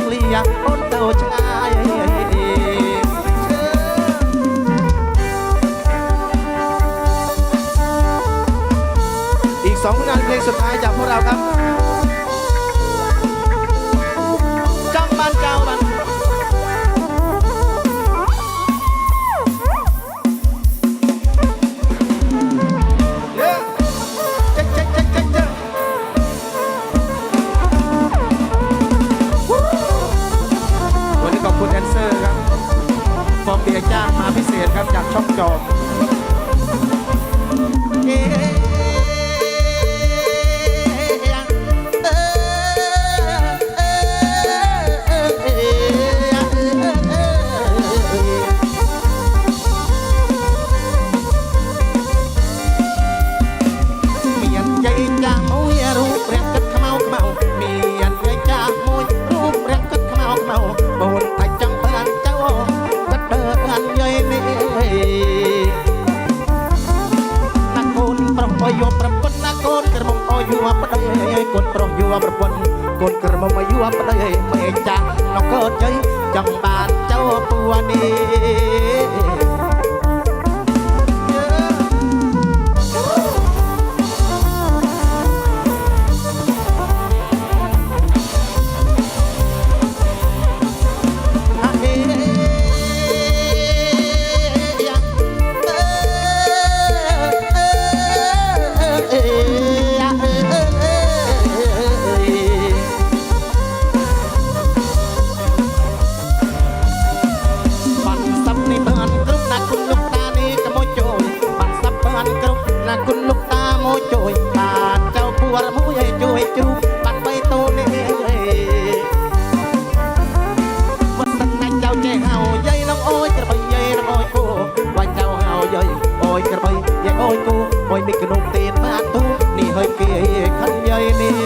างเลียคนเจ้าชายอีกสองผลงานเพลงสุดท้ายจากพวกเราครับ chóc cho ยัวปะได้กดត្រងយួរប្រពន្ធកូនក្រមុំយួរប្តីមេចាស់នំកូនជ័យចង់បានចៅពួនេះ มื่กี้คันใหญ่นี้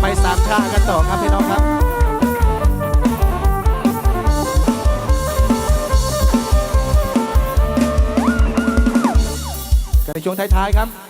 ไปสามชากันต่อครับพี่น้องครับในช่วงท้ายๆครับ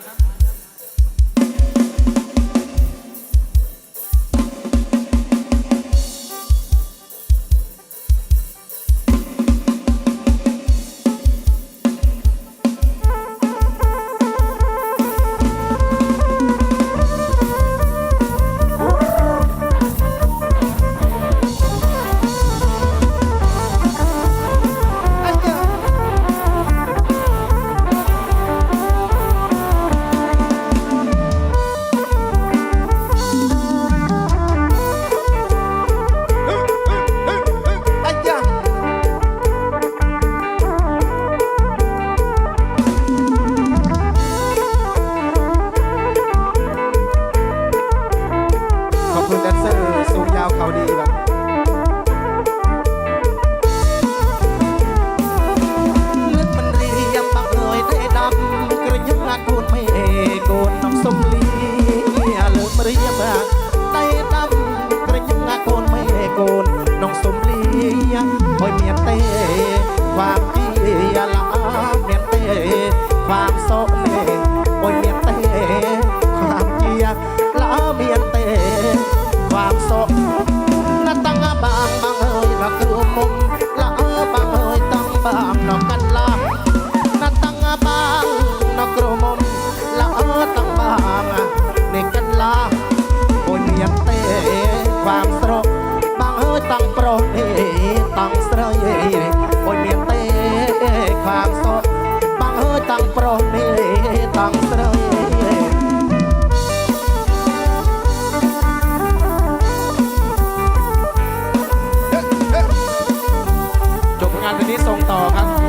Maria Bá ប្រុសទេតាំងស្រីចប់ងานនេះសូមតครับ